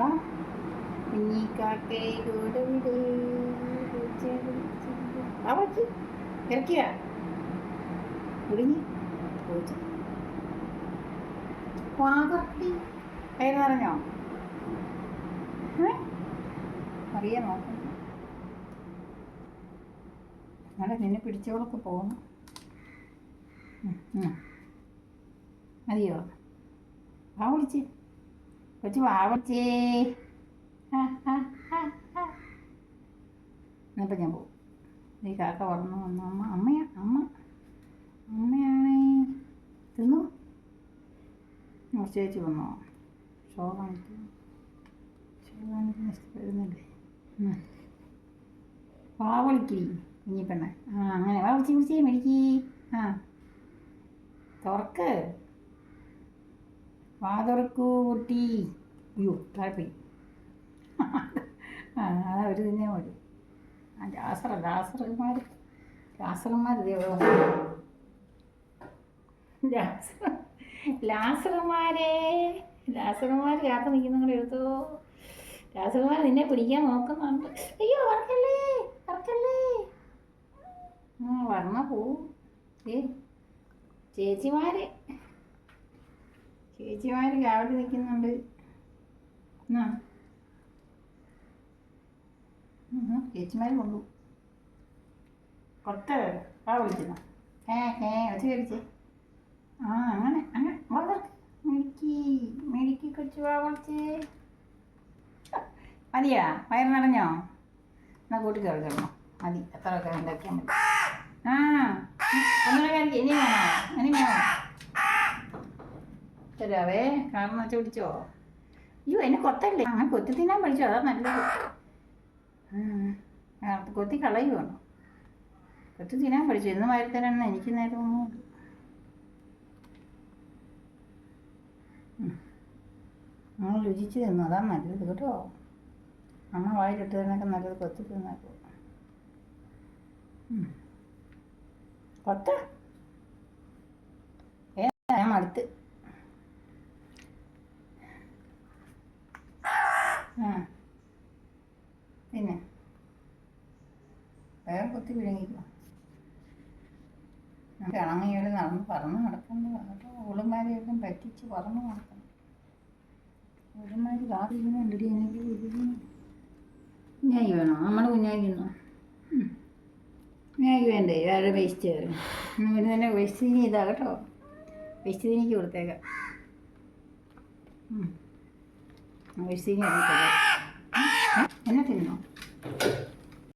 കാക്ക കുഞ്ഞിക്കാക്കേ നിന്നെ പിടിച്ചവളൊക്കെ പോകണം. മതിയോ? ആ വിളിച്ച്. കൊച്ചു വാ വിളിച്ചേ ആ, ആ, ആ, ആ. എന്നിപ്പോൾ ഞാൻ പോകും ഈ കാക്ക വളർന്നു വന്നു. അമ്മ അമ്മയാ അമ്മ. അമ്മയാണേ. തിന്നു? ചേച്ചി വന്നോ. ഷോ കാണിക്കും ഷോ കാണിക്കുന്ന ഇഷ്ടപ്പെടുന്നില്ലേ? ഉം. വാ വിളിക്കി കുഞ്ഞിപ്പെണ്ണെ ആ അങ്ങനെ. വാ വിളിച്ച് വിളിച്ചേ മേടിക്കി ആ. തുറക്ക്. വാ തുറക്കൂ കുട്ടി അയ്യോ താഴെപ്പോയി ആ അവർ തന്നെ മതി ആ ലാസറ രാസർമാർ ലാസറന്മാർ ലാസർ ലാസറന്മാരെ ലാസറന്മാർ കാത്തു എടുത്തോ രാസർമാർ നിന്നെ പിടിക്കാൻ നോക്കുന്നുണ്ട്. അയ്യോ വറക്കല്ലേ വറക്കല്ലേ ആ വർണ പോവും. ഏ ചേച്ചിമാര്. ചേച്ചിമാര് രാവിലെ നിൽക്കുന്നുണ്ട് എന്നാ? ഉം, ചേച്ചിമാര് കൊണ്ടു. കൊത്ത ആ വിളിക്കുന്ന ഏ ഏ ഒച്ച കഴിച്ച് ആ അങ്ങനെ അങ്ങനെ. വളർക്ക് മെഴുക്കി കൊച്ചു വാ വിളിച്ച് മതിയാ? വയറ് നിറഞ്ഞോ? എന്നാ കൂട്ടി കിടക്കണോ മതി. എത്ര ഒക്കെ ഉണ്ടാക്കിയാൽ മതി. ആ ഒന്നുകൂടെ ഇനി വേണോ? ഇനി വേണോ? തരാവേ കാരണം പിടിച്ചോ? അയ്യോ എന്നെ കൊത്തല്ലേ? അങ്ങനെ കൊത്തി തിന്നാൻ പഠിച്ചോ അതാ നല്ലത്. കൊത്തി കളയുവാണ് കൊത്തി തിന്നാൻ പഠിച്ചു ഇന്ന് വരത്തരാണ് എനിക്ക് നേരം ഒന്നും നമ്മൾ രുചിച്ച് തിന്നു. അതാ നല്ലത് കേട്ടോ. അമ്മ വായിലിട്ടതിനൊക്കെ നല്ലത് കൊത്തി തിന്നാക്കും. കൊത്ത ഏ ഞാൻ മടുത്ത് പിന്നെ? വേറെ കുത്തി വിഴുങ്ങിക്കോ. നമുക്ക് നടന്ന് പറന്ന് നടക്കുന്നത് കേട്ടോ ഉളുമാരെയൊക്കെ പറ്റിച്ച് പറന്ന് നടക്കണം. ഉളുമാര് കാത്തിരിക്കുന്നുണ്ടടി എനിക്ക് കുഞ്ഞായി വേണോ? നമ്മൾ കുഞ്ഞായി തിന്നോ ഉം. കുഞ്ഞായി വേണ്ടേ? വേറെ വേസ്റ്റ് ഇവന് തന്നെ വേസ്റ്റ് തിനി ഇതാ കേട്ടോ. വേസ്റ്റ് എനിക്ക് കൊടുത്തേക്കാം. விஷயம் என்ன தெரியும்